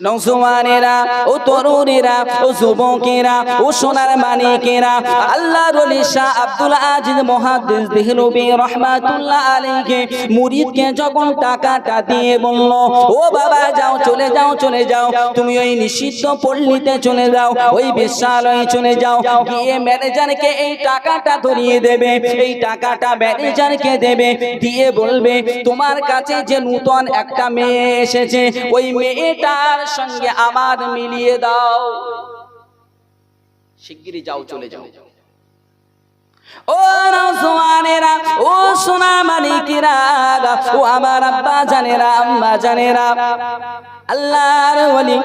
নৌসওয়ানেরা ও তরুণেরা, ও যুবকেরা, ও সোনার মানিকেরা, আল্লাহ রলি শাহ আব্দুল আজিজ মহাদ্দেশ দেহলবি রহমাতুল্লাহ আলাইকে মুরিদকে যখন টাকাটা দিয়ে বলল, ও বাবা, যাও, চলে যাও চলে যাও, তুমি ওই নিষিদ্ধ পল্লীতে চলে যাও, ওই বিশ্বলয়ে চলে যাও, গিয়ে ম্যানেজারকে এই টাকাটা ধরিয়ে দেবে, এই টাকাটা ম্যানেজারকে দেবে, দিয়ে বলবে, তোমার কাছে যে নূতন একটা মেয়ে এসেছে, ওই মেয়েটার সঙ্গে আমার মিলিয়ে দাও। শিগগিরই যাও, চলে যাও। ও নওজওয়ানেরা ও সোনা মানিকেরা ও আমার আব্বা জানেরা, আম্মা জানেরা। আল্লাহর ওলি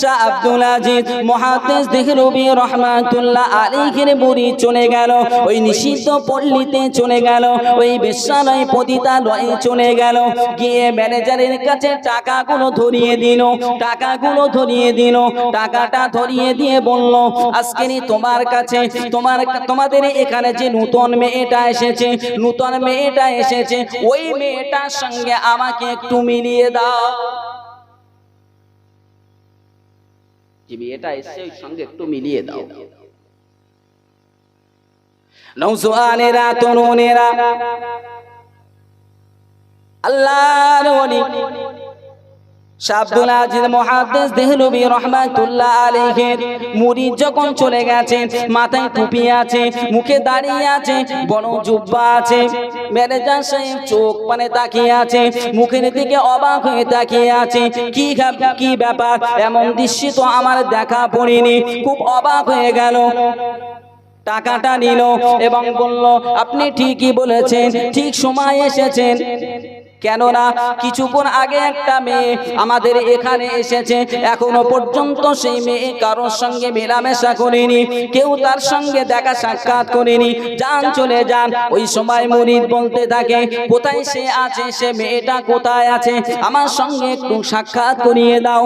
শাহ আব্দুল আজিজ মুহাদ্দিস দেহলবি রহমাতুল্লাহ আলাইহির বুড়ি চলে গেল, ওই নিষিদ্ধ পল্লীতে চলে গেল, ওই বেশ্যালয় পতিতালয়ে চলে গেল, গিয়ে ম্যানেজারের কাছে টাকাগুলো ধরিয়ে দিল, টাকাগুলো ধরিয়ে দিল, টাকাটা ধরিয়ে দিয়ে বলল আজকেরই তোমার কাছে, তোমার তোমাদের এখানে যে নূতন মেয়েটা এসেছে, নূতন মেয়েটা এসেছে, ওই মেয়েটার সঙ্গে আমাকে একটু মিলিয়ে দাও। যে মেয়েটা এসছে ওই সঙ্গে একটু মিলিয়ে দাও। নৌজোয়ানেরা তরুণেরা আল্লাহর শাব্দুল আজিজ মুহাদ্দিস দেহলবি রহমাতুল্লাহ আলাইহির মুরিদ যখন চলে মাথায় টুপি আছে মুখে দাঁড়িয়ে আছে বড় জুব্বা আছে ম্যানেজার সাহেব চোখ মানে তাকিয়ে আছে মুখের দিকে অবাক হয়ে তাকিয়ে আছে কি কি ব্যাপার? এমন দৃশ্য তো আমার দেখা পড়িনি খুব অবাক হয়ে গেল। টাকাটা নিল এবং বলল আপনি ঠিকই বলেছেন ঠিক সময় এসেছেন। কেননা কিছুক্ষণ আগে একটা মেয়ে আমাদের এখানে এসেছে। এখনও পর্যন্ত সেই মেয়ে কারোর সঙ্গে মেলামেশা করেনি, কেউ তার সঙ্গে দেখা সাক্ষাৎ করেনি। যান, চলে যান। ওই সময় মুরিদ বলতে থাকে, কোথায় সে আছে? সে মেয়েটা কোথায় আছে? আমার সঙ্গে একটু সাক্ষাৎ করিয়ে দাও।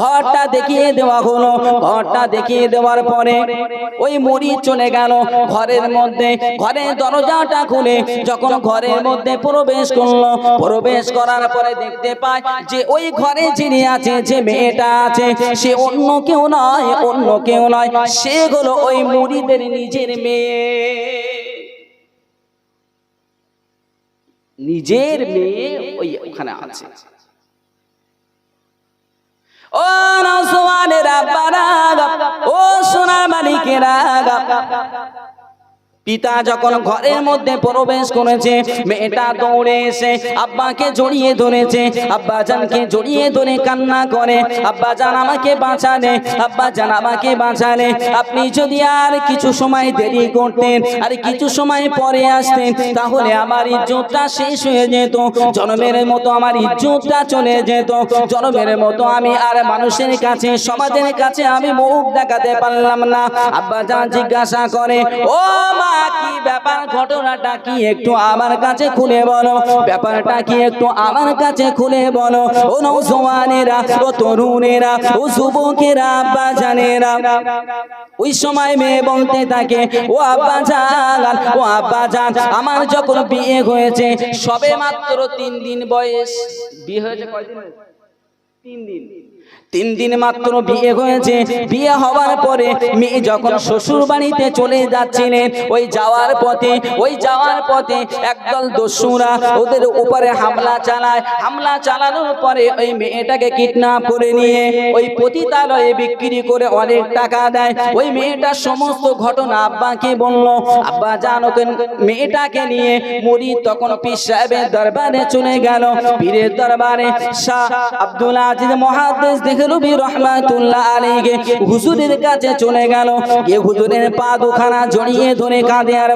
ঘরটা দেখিয়ে দেওয়া হলো। ঘরটা দেখিয়ে দেওয়ার পরে ওই মুরিদ চলে গেল ঘরের মধ্যে। ঘরের দরজাটা খুলে যখন ঘরের মধ্যে প্রবেশ করল প্রবেশ করার পরে দেখতে পায় যে ওই ঘরে যিনি আছে যে মেয়েটা আছে, সে অন্য কেউ নয়, অন্য কেউ নয়, সে হলো ওই মুড়িদের নিজের মেয়ে। নিজের মেয়ে ওই ওখানে আছে। ও নসওয়ানেরা বারাগা ও সোনার মালিকেরা পিতা যখন ঘরের মধ্যে প্রবেশ করেছে, মেয়েটা দৌড়ে এসে আব্বাকে জড়িয়ে ধরেছে। আব্বা জানকে জড়িয়ে ধরে কান্না করে। আব্বা জান আমাকে বাঁচালে আব্বা জান আমাকে বাঁচালে। আপনি যদি আর কিছু সময় দেরি করতেন, আর কিছু সময় পরে আসতেন, তাহলে আমার ইজ্জতটা শেষ হয়ে যেত। জনমের মতো আমার ইজ্জতটা চলে যেত। জনমের মতো আমি আর মানুষের কাছে, সমাজের কাছে আমি মুখ দেখাতে পারলাম না। আব্বা জান জিজ্ঞাসা করে, ও মা কি ব্যাপার? ঘটনাটা কি একটু আমার কাছে খুলে বলো। ব্যাপারটা কি একটু আমার কাছে খুলে বলো। ও নৌজওয়ানেরা ও তরুণেরা, ও যুবকেরা, আব্বা জানেরা। ওই সময় মেয়ে বলতে থাকে, ও আব্বা জান, ও আব্বা জান, আমার যখন বিয়ে হয়েছে, সবে মাত্র তিন দিন বয়স। বিয়ে হয়েছে কয়দিন? তিন দিন। তিন দিন মাত্র বিয়ে হয়েছে। বিয়ে হওয়ার পরে মেয়ে যখন শ্বশুর বাড়িতে চলে যাচ্ছিলেন ওই যাওয়ার পথে, ওই যাওয়ার পথে একদল দস্যুরা ওদের উপরে হামলা চালায়। হামলা চালানোর পরে ওই মেয়েটাকে কিডন্যাপ করে নিয়ে ওই পতিতালয়ে বিক্রি করে অনেক টাকা দেয়। ওই মেয়েটার সমস্ত ঘটনা আব্বাকে বলল, আব্বা, জান মেয়েটাকে নিয়ে মুড়ি তখন পীর সাহেবের দরবারে চলে গেল। পীরের দরবারে শাহ আব্দুল আজিজ মহাদেশ চলে গেল। গিয়ে হুজুরের পা দুখানা জড়িয়ে ধরে কাঁদে আর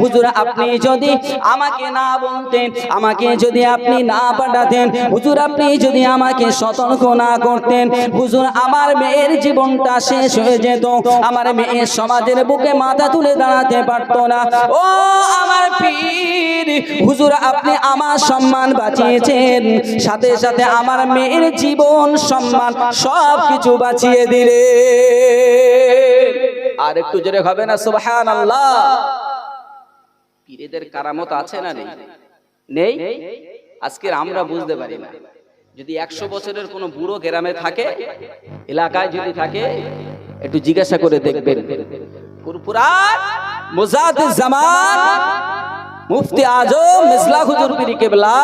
হুজুর, আপনি যদি আমাকে না বলতেন, আমাকে যদি আপনি না পাঠাতেন, হুজুর, আপনি যদি আমাকে সতর্ক না করতেন, হুজুর, আমার মেয়ের জীবনটা শেষ হয়ে যেত। আমার মেয়ে সমাজের বুকে মাথা তুলে দাঁড়াতে পারতো না। ও আমার পীর, হুজুর, আপনি আমার সম্মান বাঁচিয়েছেন। সাথে সাথে আমার মেয়ের জীবন সম্মান সব কিছু বাঁচিয়ে দিলে। আর একটু জোরে হবে না সুবহান আল্লাহ পীরেদের কারামত আছে না নেই? নেই? আজকের আমরা বুঝতে পারি না। যদি একশো বছরের কোনো বুড়ো গ্রামে থাকে, এলাকায় যদি থাকে, একটু জিজ্ঞাসা করে দেখবেন। মুজাদ জামান মুফতি আজম মিসলা হুজুর পীর কিবলা,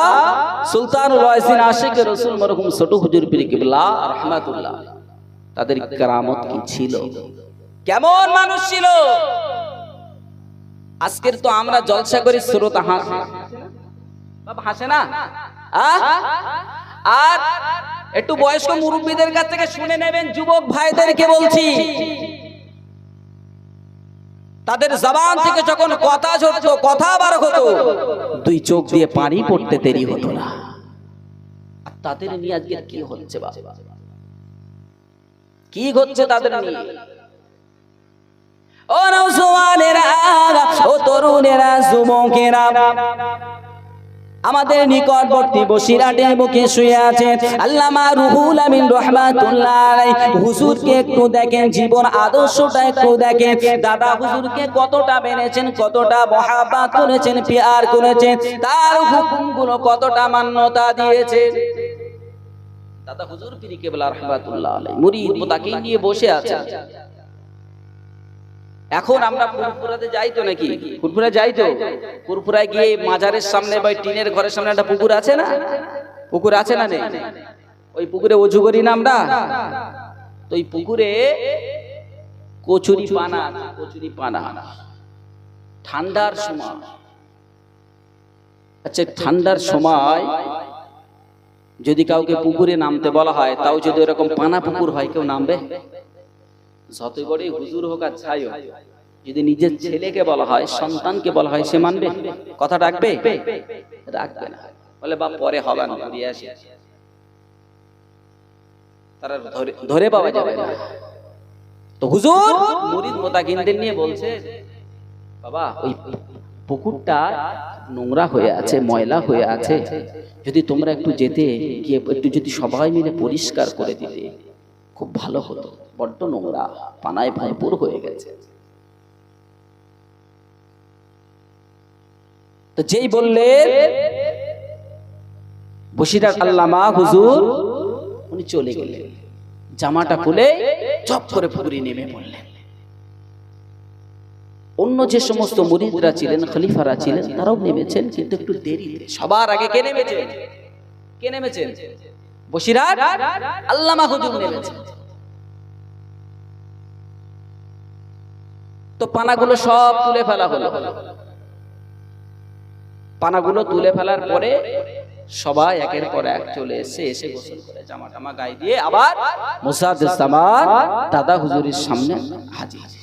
সুলতানুল ওয়াইসিন আশিক রাসূল মরহুম ছোট হুজুর পীর কিবলা, রাহমাতুল্লাহ। তাদের কেরামত কি ছিল? কেমন মানুষ ছিল? আজকের তো আমরা জলসা করি শ্রোতা হাসে। হাসে না? আর একটু বয়স্ক মুরব্বীদের কাছ থেকে শুনে নেবেন, যুবক ভাইদেরকে বলছি। তাদের জবান থেকে যখন কথা হতো কথা বার হতো, দুই চোখ দিয়ে পানি পড়তে দেরি হতো না। আর তাদের নিয়ে আজকে কি হচ্ছে কি হচ্ছে তাদের নিয়ে? ও নৌজওয়ানেরা ও তরুণেরা, যুবকেরা আমাদের নিকটবর্তী বসিরাটে বুকে শুয়ে আছে আল্লামা রুহুল আমিন রহমাতুল্লাহ আলাইহি। হুজুরকে একটু দেখেন জীবন আদর্শটা একটু দেখেন। দাদা হুজুরকে কতটা মেনেছেন কতটা মহাব্বত করেছেন পিয়ার করেছেন তার হুকুমগুলো কতটা মান্যতা দিয়েছে। দাদা হুজুর পীর কেবলা রহমাতুল্লাহ আলাইহি মুরিদ নিয়ে বসে আছে এখন আমরা ফুরফুরাতে যাই তো নাকি? ফুরফুরা যাই তো? ফুরফুরায় গিয়ে মাজারের সামনে বা টিনের ঘরের সামনে একটা পুকুর আছে না? পুকুর আছে না নেই ওই পুকুরে অজু করি না আমরা? তো ওই পুকুরে কচুরি পানা কচুরি পানা। ঠান্ডার সময়। আচ্ছা ঠান্ডার সময় যদি কাউকে পুকুরে নামতে বলা হয় তাও যদি এরকম পানা পুকুর হয় কেউ নামবে? যতই বড়ই হুজুর হোক আর ছাই হোক যদি নিজের ছেলেকে বলা হয় সন্তানকে বলা হয় সে মানবে? কথা রাখবে? রাখবে। না। বলে বা পরে হবে না ঘুরিয়ে আসি। তারা ধরে ধরে পাওয়া যাবে না। তো হুজুর মুরিদ মোতাকিনদের নিয়ে বলছে বাবা ওই পুকুরটা নোংরা হয়ে আছে ময়লা হয়ে আছে। যদি তোমরা একটু যেতে গিয়ে একটু যদি সবাই মিলে পরিষ্কার করে দিতে খুব ভালো হতো। বড্ড নোংরা, পানায় ভরপুর হয়ে গেছে। তো যেই বললেন বসিরার আল্লামা হুজুর, উনি চলে গেলেন। জামাটা খুলে চপ করে পুকুরে নেমে পড়লেন। অন্য যে সমস্ত মুরিদরা ছিলেন, খলিফারা ছিলেন, তারাও নেমেছেন, কিন্তু একটু দেরি সবার আগে কে নেমেছেন কে নেমেছেন বসিরার আল্লামা হুজুর নেমেছেন তো পানাগুলো সব তুলে ফেলা হলো। পানাগুলো তুলে ফেলার পরে সবাই একের পর এক চলে এসে এসে গোসল করে জামা টামা গায়ে দিয়ে আবার মুসাদুজ্জামান দাদা হুজুরের সামনে হাজির।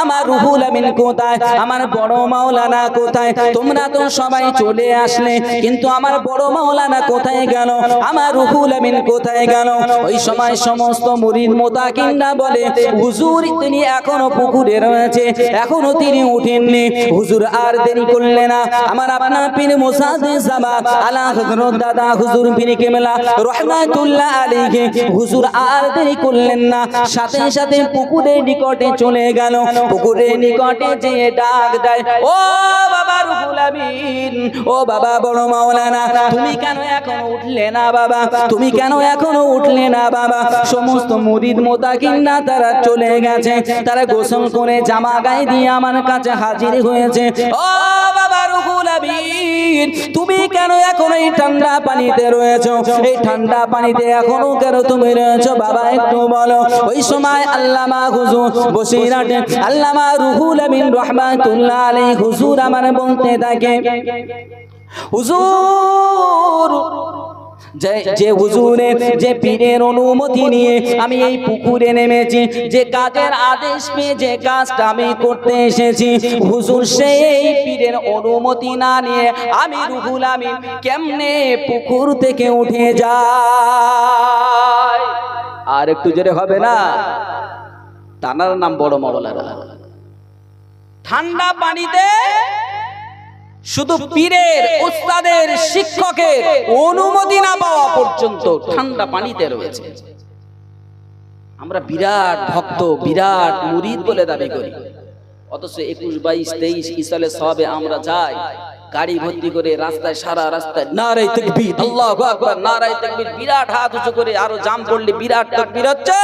আমার রুহুল আমিন কোথায়? আমার বড় মাওলানা কোথায়? তোমরা তো সবাই চলে আসলে, কিন্তু আমার বড় মাওলানা কোথায় গেল? আমার রুহুল আমিন কোথায় গেল? ওই সময় সমস্ত মুরিদ বলে, হুজুর, তিনি এখনও পুকুরে রয়েছে, এখনও তিনি উঠেননি। হুজুর আর দেরি করলে না। আমার আপনার মুসাদে দাদা হুজুর কেমলা, রহমাতুল্লাহ হুজুর আর দেরি করলেন না। সাথে সাথে পুকুরের নিকটে চলে গেল। পুকুরের নিকটে যেয়ে ডাক দেয়, ও বাবা রুহুল আমিন, ও বাবা বড় মাওলানা, তুমি কেন এখনও উঠলে না বাবা? তুমি কেন এখনও উঠলে না বাবা? সমস্ত মুরিদ মোতাকিন না, তারা চলে গেছে। তারা গোসল করে জামা গায়ে দিয়ে আমার কাছে হাজির হয়েছে। ও বাবা রুহুল আমিন তুমি কেন এখন এই ঠান্ডা পানিতে রয়েছো? এই ঠান্ডা পানিতে এখনও কেন তুমি রয়েছো? বাবা, একটু বলো। ওই সময় আল্লামা হুজুর বসিরাটে আল্লামা রুহুল আমিন রহমাতুল্লাহ আলাইহি হুজুর আমার বলতে থাকে, হুজুর যে হুজুরের যে পীরের অনুমতি নিয়ে আমি এই পুকুরে নেমেছি যে কাজের আদেশ পেয়ে যে কাজটা আমি করতে এসেছি হুজুর সেই পীরের অনুমতি না নিয়ে আমি রুহুল আমি কেমনে পুকুর থেকে উঠে যাই? আর একটু জোরে হবে না? তানার নাম বড় মাওলানা। ঠান্ডা পানিতে শুধু পীরের উস্তাদের শিক্ষকের অনুমতি না পাওয়া পর্যন্ত ঠান্ডা পানিতে রয়েছে। আমরা বিরাট ভক্ত বিরাট মুরিদ বলে দাবি করি। অথচ একুশ বাইশ তেইশ ইসালে সবে আমরা যাই গাড়ি ভর্তি করে রাস্তায় সারা রাস্তায় নারাই তাকবীর আল্লাহু আকবার নারাই তাকবীর বিরাট হাত উঁচু করে আরও জাম পড়লে বিরাট তাকবীর হচ্ছে।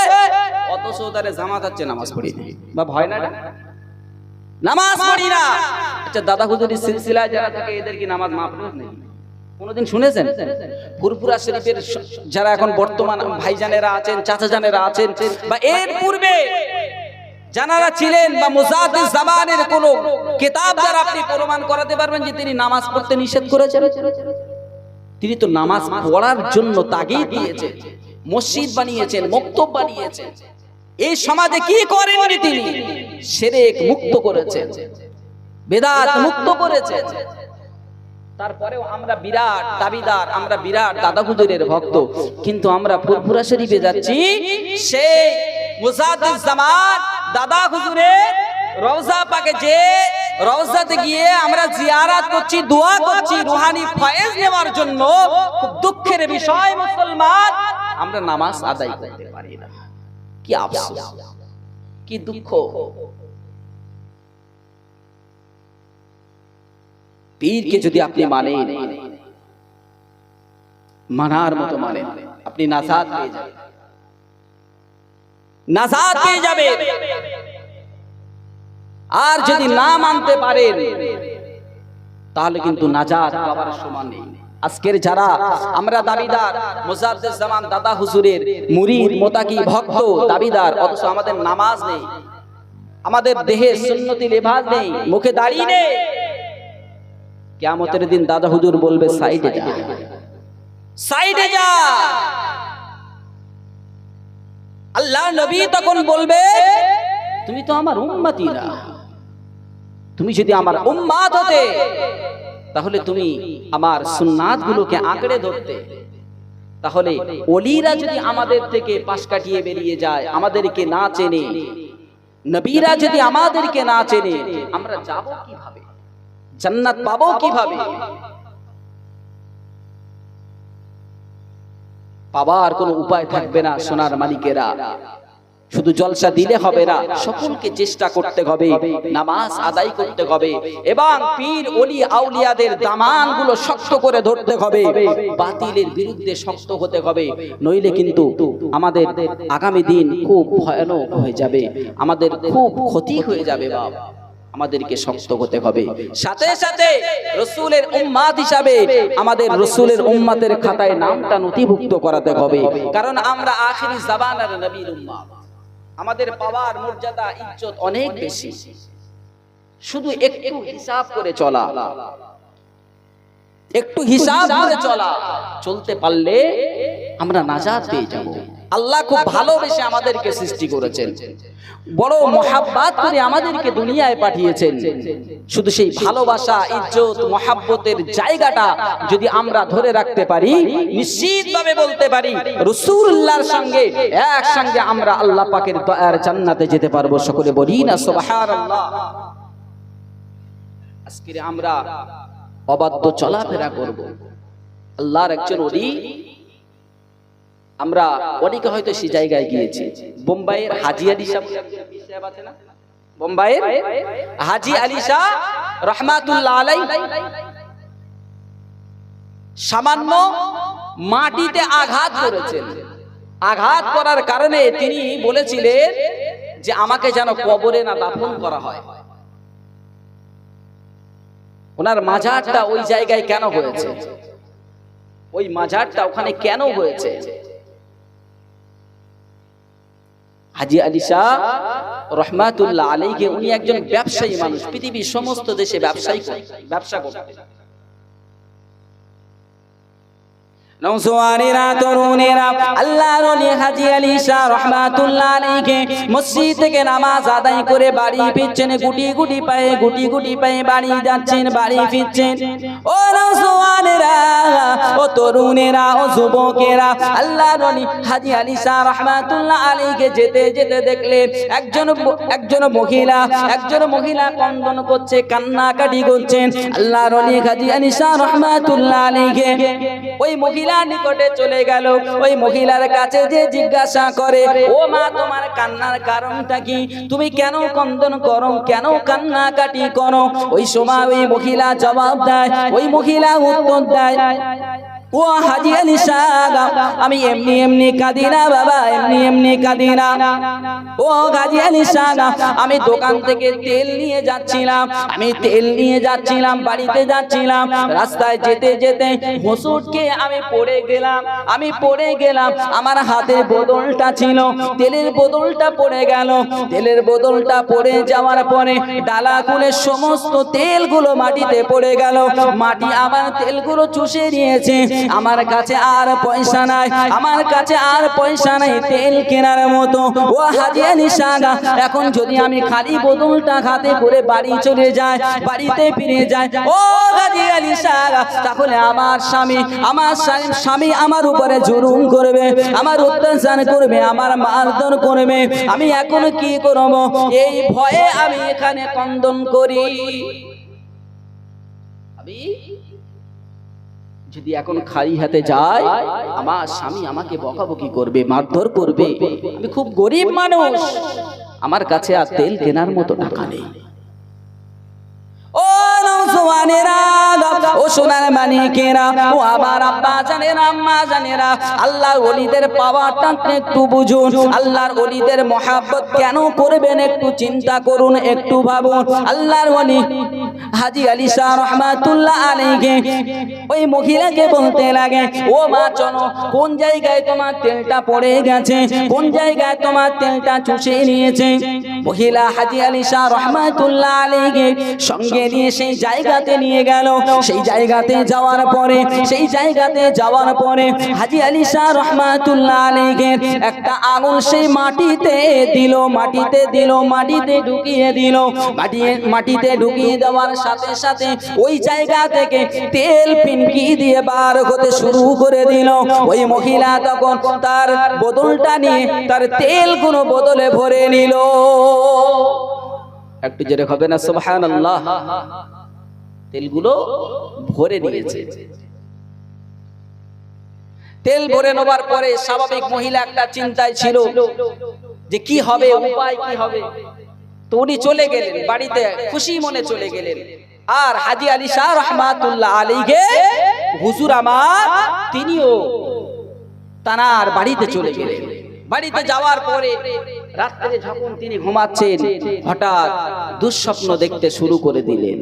অথচ তারে জামাত হচ্ছে নামাজ পড়ি বা ভয় না? নামাজ পড়ি না। আচ্ছা দাদা হুজুরের সিলসিলায় যারা থাকে এদের কি নামাজ মাফরুজ নেই? কোনোদিন শুনেছেন? ফুরপুরা শরীফের যারা এখন বর্তমান ভাইজানেরা আছেন চাচা জানেরা আছেন বা এর পূর্বে জানারা ছিলেন বা মুজাদ্দিদ জামানের কোন কিতাব দ্বারা আপনি প্রমাণ করাতে পারবেন যে তিনি নামাজ পড়তে নিষেধ করেছেন? তিনি তো নামাজ পড়ার জন্য তাগিদ দিয়েছেন মসজিদ বানিয়েছেন মক্তব বানিয়েছেন। এই সমাজে কি করেননি তিনি? সেরেক মুক্ত করেছেন। বেদাত মুক্ত করেছেন। তারপরেও আমরা বিরাট দাবিদার, আমরা বিরাট দাদা হুজুরের ভক্ত। কিন্তু আমরা ফুরফুরা শরীফে যাচ্ছি, সেই মুজাদ্দিদ জামান দাদা হুজুরের রওজা পাকে যে রওজাতে গিয়ে আমরা জিয়ারাত করছি, দোয়া করছি, রুহানি ফয়েজ নেওয়ার জন্য। খুব দুঃখের বিষয় মুসলমান, আমরা নামাজ আদায় করতে পারি না। কি আফসোস কি দুঃখ পীরকে যদি আপনি মানেন মানার মতো মানেন আপনি নাজাদ পেয়ে যাবেন নাজাদ পেয়ে যাবে আর যদি না মানতে পারেন তাহলে কিন্তু নাজাদ পাওয়ার সমান নেই আজকের যারা আমরা দাবিদার, মুজাদ্দিদ জামান দাদা হুজুরের মুরিদ, মোতাকি ভক্ত দাবিদার, অথচ আমাদের নামাজ নেই, আমাদের দেহে সুন্নতি লেবাস নেই, মুখে দাড়ি নেই। কিয়ামতের দিন দাদা হুজুর বলবে, সাইডে যা। সাইডে যা। আল্লাহ নবী তখন বলবে, তুমি তো আমার উম্মতি না। তুমি যদি আমার উম্মাত হতে তাহলে তুমি আমার সুন্নাত গুলোকে আঁকড়ে ধরতে। তাহলে অলিরা যদি আমাদের থেকে পাশ কাটিয়ে বেরিয়ে যায়, আমাদেরকে না চেনে, নবীরা যদি আমাদেরকে না চেনে, আমরা যাব কীভাবে? জান্নাত পাবো কীভাবে? পাবার কোনো উপায় থাকবে না সোনার মালিকেরা। শুধু জলসা দিলে হবে না সকলকে চেষ্টা করতে হবে নামাজ আদায় করতে হবে এবং পীর ওলি আউলিয়াদের দামানগুলো শক্ত করে ধরতে হবে। বাতিলের বিরুদ্ধে শক্ত হতে হবে। নইলে কিন্তু আমাদের আগামী দিন খুব ভয়ানক হয়ে যাবে। আমাদের খুব ক্ষতি হয়ে যাবে বাবা আমাদেরকে শক্ত হতে হবে। সাথে সাথে রসুলের উম্মাদ হিসাবে আমাদের রসুলের উম্মাতের খাতায় নামটা নথিভুক্ত করাতে হবে। কারণ আমরা আখিরি জাবানার নবীর উম্মাদ। আমাদের পাওয়ার মর্যাদা ইজ্জত অনেক বেশি। শুধু একটু হিসাব করে চলা। একটু হিসাব করে চলা। চলতে পারলে আমরা নাজাত পেয়ে যাব। আল্লাহ খুব ভালোবেসে আমাদেরকে সৃষ্টি করেছেন। বড় মহাব্বাত করে আমাদেরকে দুনিয়ায় পাঠিয়েছেন। শুধু সেই ভালোবাসা ইজ্জত মহাব্বতের জায়গাটা যদি আমরা ধরে রাখতে পারি নিশ্চিতভাবে বলতে পারি রসুল্লাহর সঙ্গে একসঙ্গে আমরা আল্লাহ পাকের দয়ার জান্নাতে যেতে পারব। সকলে বলি না সুবহানাল্লাহ। আজকে আমরা অবাধ্য চলাফেরা করব। আল্লাহর একজন অলি আমরা অনেকে হয়তো সেই জায়গায় গিয়েছি। বোম্বাইয়ের হাজি আলী সাহেব আছে না? বোম্বাইয়ের হাজি আলী শাহ রহমাতুল্লাহ আলাই সামান্য মাটিতে আঘাত করেছেন। আঘাত করার কারণে তিনি বলেছিলেন যে আমাকে যেন কবরে না দাফন করা হয়। ওনার মাজারটা ওই জায়গায় কেন হয়েছে? ওই মাজারটা ওখানে কেন হয়েছে? হাজি আলী শাহ রহমাতুল্লাহ আলীকে উনি একজন ব্যবসায়ী মানুষ, পৃথিবীর সমস্ত দেশে ব্যবসায়ী ব্যবসা করতেন। বাড়ি ফিরছেন বাড়ি ফিরছেন। ও রলি হাজি আলী শাহ রহমাতুল্লাহ আলীকে যেতে যেতে দেখলে একজন একজন মহিলা একজন মহিলা কন্দন করছে, কান্নাকাটি করছেন। আল্লাহ রলি হাজি আলী শাহ রহমাতুল্লাহ আলীকে ওই মহিলার নিকটে চলে গেল। ওই মহিলার কাছে যে জিজ্ঞাসা করে, ও মা, তোমার কান্নার কারণটা কি? তুমি কেন কন্দন করো? কেন কান্না কাটি করো? ওই সময় ওই মহিলা জবাব দেয়, ওই মহিলা উত্তর দেয় ও হাজি আলী সাহেব আমি এমনি এমনি কাঁদি না বাবা, এমনি এমনি কাঁদি না। ও আলী সাহেব আমি দোকান থেকে তেল নিয়ে যাচ্ছিলাম, আমি তেল নিয়ে যাচ্ছিলাম, বাড়িতে যাচ্ছিলাম, রাস্তায় যেতে যেতে হোসুটকে আমি পড়ে গেলাম, আমি পড়ে গেলাম, আমার হাতে বোতলটা ছিল, তেলের বোতলটা পড়ে গেল, তেলের বোতলটা পড়ে যাওয়ার পরে ডালা খুলে সমস্ত তেলগুলো মাটিতে পড়ে গেল, মাটি আমার তেলগুলো চুষে নিয়েছে আমার কাছে আর পয়সা নাই। আমার কাছে আর পয়সা নাই, তেল কেনার মতো। ও হাজিয়া নিশাগা এখন যদি আমি খালি বোতলটা হাতে করে বাড়ি চলে যাই, বাড়িতে ফিরে যাই, ও হাজিয়া নিশাগা তাহলে আমার স্বামী আমার স্বামী আমার উপরে জুলুম করবে, আমার অত্যাচার করবে, আমার মারধর করবে। আমি এখন কি করব? এই ভয়ে আমি এখানে কন্দন করি। আমি যদি এখন খালি হাতে যায় আমার স্বামী আমাকে বকাবকি করবে মারধর করবে। আমি খুব গরিব মানুষ। আমার কাছে আর তেল কেনার মতো টাকা নেই। ও নৌজওয়ানেরা ও সোনার মানিকেরা ও আমার আব্বা জানেরা আম্মা জানেরা আল্লাহর ওলিদের পাওয়ারটা একটু বুঝুন। আল্লাহর ওলিদের মহাব্বত কেন করবেন একটু চিন্তা করুন একটু ভাবুন। আল্লাহর ওলি হাজি আলী শাহ রহমাতুল্লাহ আলাইকে ওই মহিলাকে বলতে লাগে, ও মা, চলো, কোন জায়গায় তোমার তেলটা পড়ে গেছে? কোন জায়গায় তোমার তেলটা চুষে নিয়েছে? মহিলা হাজি আলী শাহ রহমাতুল্লাহ আলাইকে সঙ্গে নিয়ে সেই জায়গাতে নিয়ে গেল। সেই জায়গাতে যাওয়ার পরে, সেই জায়গাতে যাওয়ার পরে হাজি আলী শাহ রহমাতুল্লাহ আলাইকে একটা আঙুল সেই মাটিতে দিল মাটিতে দিল, মাটিতে ঢুকিয়ে দিল। মাটি মাটিতে ঢুকিয়ে দেওয়ার সাথে সাথে ওই জায়গা থেকে তেল পিনকি দিয়ে বার হতে শুরু করে দিল। ওই মহিলা তখন তার বোতলটা নিয়ে তার তেল কোনো বোতলে ভরে নিল। একটু জেরে হবে না? সুবহান আল্লাহ তেলগুলো ভরে নিয়েছে। তেল ভরে নেবার পরে স্বাভাবিক মহিলা একটা চিন্তায় ছিল যে কি হবে, উপায় কি হবে? তো উনি চলে গেলেন বাড়িতে খুশি মনে চলে গেলেন। আর হাজি আলী শাহ রহমাতুল্লাহ আলীকে হুজুর আমার তিনিও তানার বাড়িতে চলে গেলেন। বাড়িতে যাওয়ার পরে রাত্রে যখন তিনি ঘুমাচ্ছেন হঠাৎ দুঃস্বপ্ন দেখতে শুরু করে দিলেন।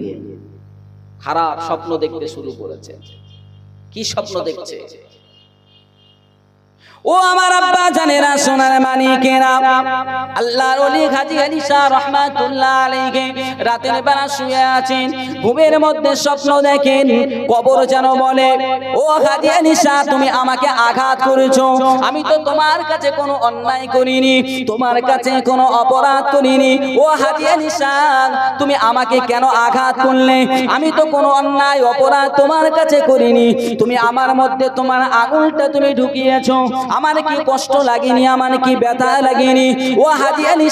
খারাপ স্বপ্ন দেখতে শুরু করেছেন। কি স্বপ্ন দেখছে? ও আমার আব্বা জানেরা, সোনার মানিকেরা আল্লাহর ওলি হাজি আলী শাহ রহমাতুল্লাহ আলাইহি রাতের বেলা শুয়ে আছেন, ঘুমের মধ্যে স্বপ্ন দেখেন, কবর যেন বলে, ও হাজি আলী শাহ, তুমি আমাকে আঘাত করেছ। আমি তো তোমার কাছে কোনো অন্যায় করিনি, তোমার কাছে কোনো অপরাধ করিনি। ও হাজি আলী শাহ, তুমি আমাকে কেন আঘাত করলে? আমি তো কোনো অন্যায়, অপরাধ তোমার কাছে করিনি। তুমি আমার মধ্যে তোমার আঙুলটা তুমি ঢুকিয়েছো। আমার কি কষ্ট লাগেনি আমার কি ব্যথা লাগেনি? ও হাজি আলী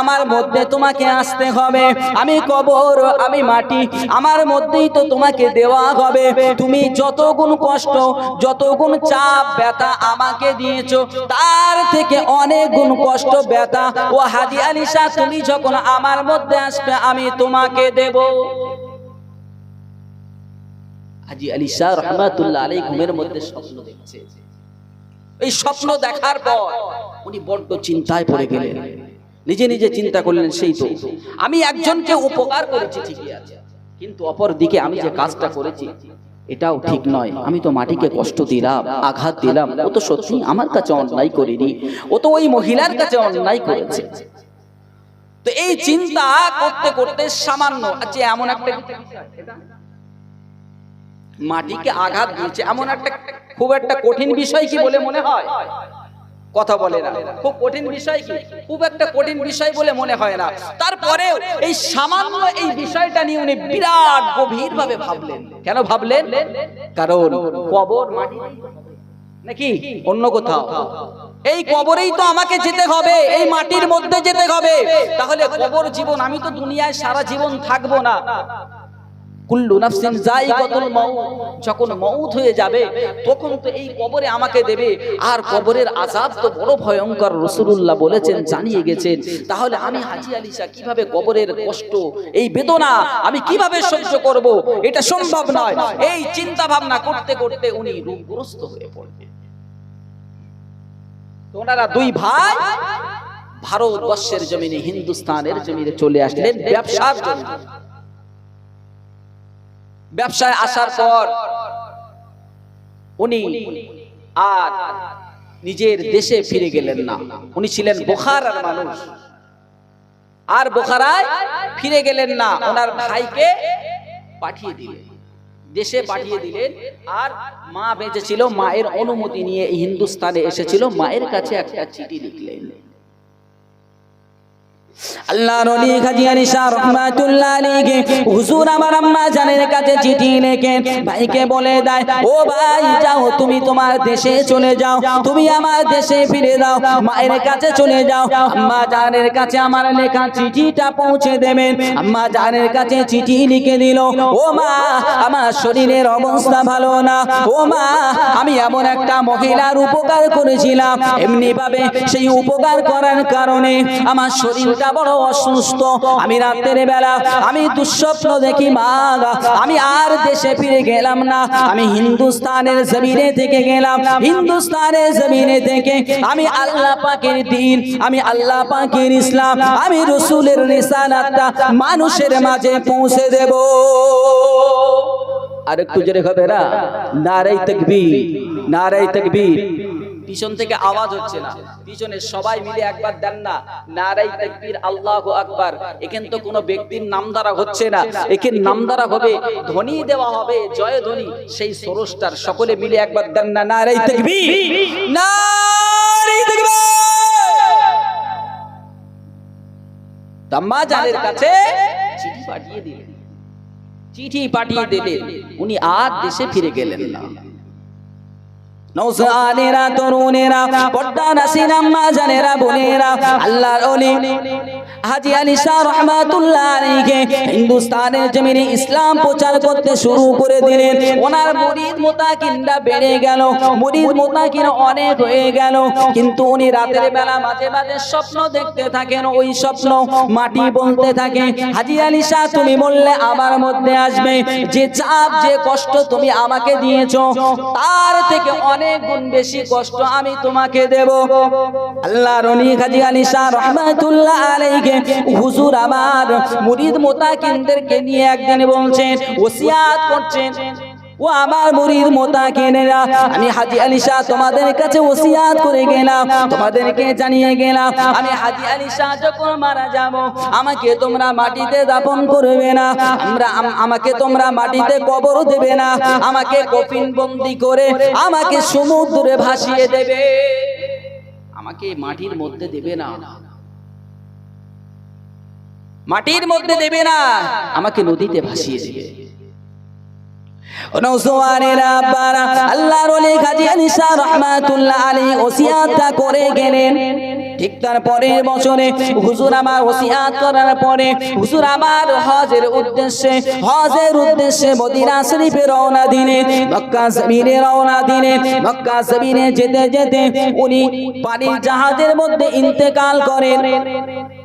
আমার মধ্যে তোমাকে আসতে হবে। আমি কবর আমি মাটি আমার মধ্যেই তো তোমাকে দেওয়া হবে। তুমি যত গুণ কষ্ট যত গুণ চাপ ব্যথা আমাকে দিয়েছ তার থেকে অনেক গুণ কষ্ট ব্যথা। ও হাজি আলী শাহ তুমি যখন আমার মধ্যে আসবে আমি তোমাকে দেব। হাজি আলী শাহ রহমাতুল্লাহ আলী ঘুমের মধ্যে স্বপ্ন দেখছে। এই স্বপ্ন দেখার পর উনি বড্ড চিন্তায় পড়ে গেলেন। নিজে নিজে চিন্তা করলেন সেই তো। আমি একজনকে উপকার করেছি ঠিকই আছে। কিন্তু অপর দিকে আমি যে কাজটা করেছি এটাও ঠিক নয়। আমি তো মাটিকে কষ্ট দিলাম আঘাত দিলাম। ও তো সত্যি আমার কাছে অন্যায় করিনি। ও তো ওই মহিলার কাছে অন্যায় করেছে। তো এই চিন্তা করতে করতে সামান্য আচ্ছা এমন একটা মাটিকে আঘাত দিয়েছে এমন একটা খুব একটা কঠিন বিষয় কি বলে মনে হয়? কথা বলে না। খুব কঠিন বিষয় কি? খুব একটা কঠিন বিষয় বলে মনে হয় না। তারপরেও এই সামান্য এই বিষয়টা নিয়ে উনি বিরাট গভীর ভাবে ভাবলেন। কেন ভাবলেন? কারণ কবর মাটি নাকি? অন্য কোথাও। এই কবরেই তো আমাকে যেতে হবে। এই মাটির মধ্যে যেতে হবে। তাহলে কবর জীবন, আমি তো দুনিয়ায় সারা জীবন থাকব না। কুল্লু নাফসিন যায়িকাতুল মাউত। যখন মউত হয়ে যাবে, তখন তো এই কবরে আমাকে দেবে। আর কবরের আযাব তো বড় ভয়ঙ্কর, রাসূলুল্লাহ বলেছেন, জানিয়ে গেছেন। তাহলে আমি হাজী আলী শাহ কীভাবে কবরের কষ্ট, এই বেদনা আমি কীভাবে সহ্য করব? এটা সম্ভব নয়। এই চিন্তা ভাবনা করতে করতে উনি রোগগ্রস্ত হয়ে পড়বে দুই ভাই ভারতবর্ষের জমিনে, হিন্দুস্তানের জমিনে চলে আসলেন ব্যবসার জন্য। ব্যবসায় আসার পর উনি আর নিজের দেশে ফিরে গেলেন না। উনি ছিলেন বোখারার মানুষ। আর বোখারায় ফিরে গেলেন না। ওনার ভাইকে পাঠিয়ে দিলেন। দেশে পাঠিয়ে দিলেন। আর মা বেঁচে ছিল, মায়ের অনুমতি নিয়ে হিন্দুস্তানে এসেছিল। মায়ের কাছে একটা চিঠি লিখলেন। জানের কাছে চিঠি লিখে দিল, ও মা, আমার শরীরের অবস্থা ভালো না। ও মা, আমি এমন একটা মহিলার উপকার করেছিলাম। এমনি ভাবে সেই উপকার করার কারণে আমার শরীরটা বড় অসুস্থ। আমি রাতের বেলা, আমি দুঃস্বপ্ন দেখি, মা আমি আর দেশে ফিরে গেলাম না। আমি হিন্দুস্তানের জমিনে থেকে গেলাম। হিন্দুস্তানের জমিনে থেকে আমি আল্লাহ পাকের দিন, আমি আল্লাহ পাকের ইসলাম, আমি রসুলের রিসালাতটা মানুষের মাঝে পৌঁছে দেব। আর একটু জোরে হবে না? নারাই তকবীর নারাই তকবীর। পিছন থেকে আওয়াজ হচ্ছে না। পিছনে সবাই মিলে একবার দেন না। নারাই তাকবীর, আল্লাহু আকবার। এখানে তো কোনো ব্যক্তির নাম দ্বারা হচ্ছে না। এখানে নাম দ্বারা হবে, ধ্বনি দেওয়া হবে, জয় ধ্বনি। সেই সরস্টার সকলে মিলে একবার দেন না। নারাই তাকবীর নারাই তাকবীর। তাম্মা কাছে চিঠি পাঠিয়ে দিলেন। চিঠি পাঠিয়ে দিলেন। উনি আর দেশে ফিরে গেলেন না। নৌসানেরা তরুণেরা পর্দা নাসিনা মা জানেরা বোনেরা আল্লাহর ওলি হাজি আলী শাহ রহমাতুল্লাহ আলাইহি হিন্দুস্তানের জমিনে ইসলাম প্রচার করতে শুরু করে দিলেন। ওনার মুরিদ মুতাকিনরা বেড়ে গেল। মুরিদ মোতাকিন অনেক হয়ে গেল। কিন্তু উনি রাতের বেলা মাঝে মাঝে স্বপ্ন দেখতে থাকেন। ওই স্বপ্ন মাটি বলতে থাকে। হাজি আলী শাহ, তুমি বললে আমার মধ্যে আসবে। যে চাপ, যে কষ্ট তুমি আমাকে দিয়েছ, তার থেকে অনেক গুণ বেশি কষ্ট আমি তোমাকে দেব। আল্লাহ রনি হাজি আলী শাহ রহমাতুল্লাহ আলাইহি হুজুর আমার মুরিদ মোতাকিনদেরকে নিয়ে একদিন বলছেন, ওসিয়াত করছেন। ও আমার মুরিদ মোতাকিনেরা, আমি হাজি আলী শাহ তোমাদের কাছে ওসিয়াত করে গেলাম, তোমাদেরকে জানিয়ে গেলাম, আমি হাজি আলী শাহ যখন মারা যাব, আমাকে তোমরা মাটিতে দাপন করবে না, আমরা আমাকে তোমরা মাটিতে কবর দেবে না, আমাকে কফিন বন্দি করে আমাকে সমুদ্রে ভাসিয়ে দেবে। আমাকে মাটির মধ্যে দেবে না। মাটির মধ্যে দেবে না, আমাকে নদীতে ভাসিয়ে দেবে। করে গেলেন। ঠিক তার পরের বছরে হুজুর আমার ওসিয়াত করার পরে উদ্দেশ্যে, হজের উদ্দেশ্যে রওনা দিনে মক্কা জমিনে রওনা দিনে মক্কা জমিনে যেতে যেতে উনি পানির জাহাজের মধ্যে ইন্তেকাল করেন।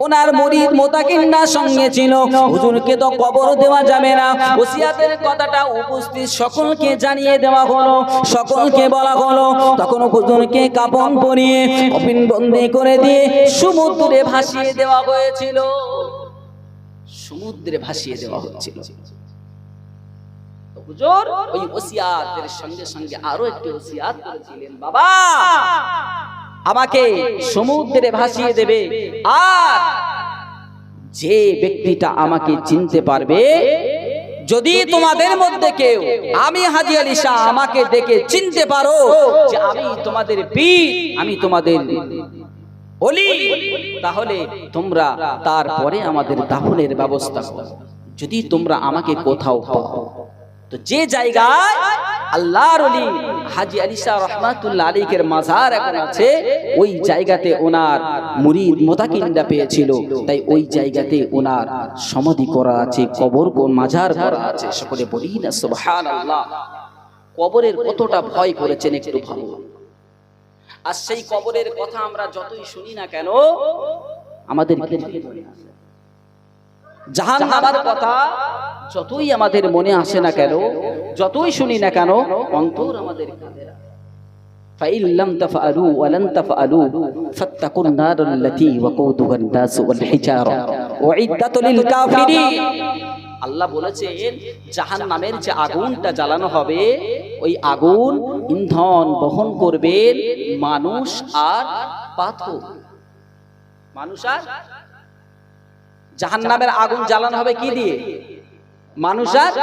ওনার মুরিদ মোতাকিন্না সঙ্গে ছিল। হুজুরকে তো কবর দেওয়া যাবে না। ওসিয়াতের কথাটা উপস্থিত সকলকে জানিয়ে দেওয়া হলো, সকলকে বলা হলো। তখন হুজুরকে কাপন পরিয়ে কপিন বন্দি করে দিয়ে সমুদ্রে ভাসিয়ে দেওয়া হয়েছিল। সমুদ্রে ভাসিয়ে দেওয়া হচ্ছিল হুজুর, ওই ওসিয়াতের সঙ্গে সঙ্গে আরও একটি ওসিয়াত করেছিলেন। বাবা! আমাকে সমুদ্রে ভাসিয়ে দেবে। আর যে ব্যক্তিটা আমাকে চিনতে পারবে, যদি তোমাদের মধ্যে কেউ, আমি হাজি আলী শাহ আমাকে দেখে চিনতে পারো যে আমি তোমাদের বীর, আমি তোমাদের অলি, তাহলে তোমরা তারপরে আমাদের দাফনের ব্যবস্থা করো। যদি তোমরা আমাকে কোথাও পাও, তো যে জায়গায় আল্লাহর অলি হাজি আলী শাহ রহমাতুল্লাহ আলীকের মাজার এখন আছে। ওই জায়গাতে ওনার মুরিদ মোতাকিনরা পেয়েছিল। তাই ওই জায়গাতে ওনার সমাধি করা আছে, কবর মাজার করা আছে, সকলে বলি না, সুবহানাল্লাহ। কবরের কতটা ভয় করেছেন একটু ভাবুন। আর সেই কবরের কথা আমরা যতই শুনি না কেন আমাদের জাহান নামার কথা যতই আমাদের মনে আসে না কেন যতই শুনি না কেন অন্তর আমাদের কাঁদে না। فإن لم تفعلوا ولن تفعلوا فاتقوا النار التي وقودها الناس والحجارة أعدت للكافرين আল্লাহ বলেছেন জাহান নামের যে আগুনটা জ্বালানো হবে ওই আগুন ইন্ধন বহন করবেন মানুষ আর পাথর মানুষ আর জাহান নামের আগুন জ্বালানো হবে কি দিয়ে? মানুষ আর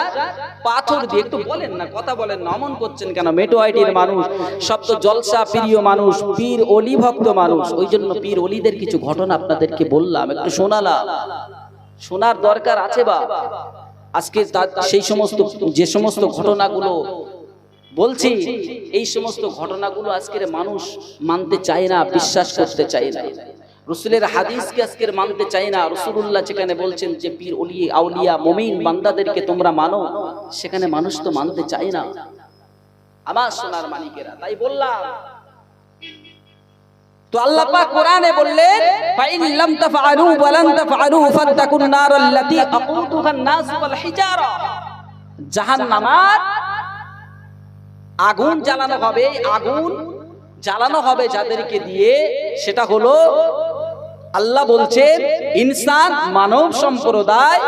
পাথর দিয়ে, একটু বলেন না, কথা বলেন না, অমন করছেন কেন? মেটো আইটির মানুষ সব তো জলসা প্রিয় মানুষ, পীর অলি ভক্ত মানুষ, ওই জন্য পীর অলিদের কিছু ঘটনা আপনাদেরকে বললাম, একটু শোনালাম। শোনার দরকার আছে বা? আজকে সেই সমস্ত, যে সমস্ত ঘটনাগুলো বলছি, এই সমস্ত ঘটনাগুলো আজকের মানুষ মানতে চায় না, বিশ্বাস করতে চায় না। রসুলের হাদিসকে আজকের মানতে চাই না। রসুল্লাহ যেখানে বলছেন যে, পীর অলি আউলিয়া, মমিন বান্দাদেরকে তোমরা মানো, সেখানে মানুষ তো মানতে চায় না। আমার সোনার মালিকেরা, তাই বললাম। আগুন জ্বালানো হবে, আগুন জ্বালানো হবে যাদেরকে দিয়ে, সেটা হলো আল্লাহ বলছে ইনসান মানব সম্প্রদায়।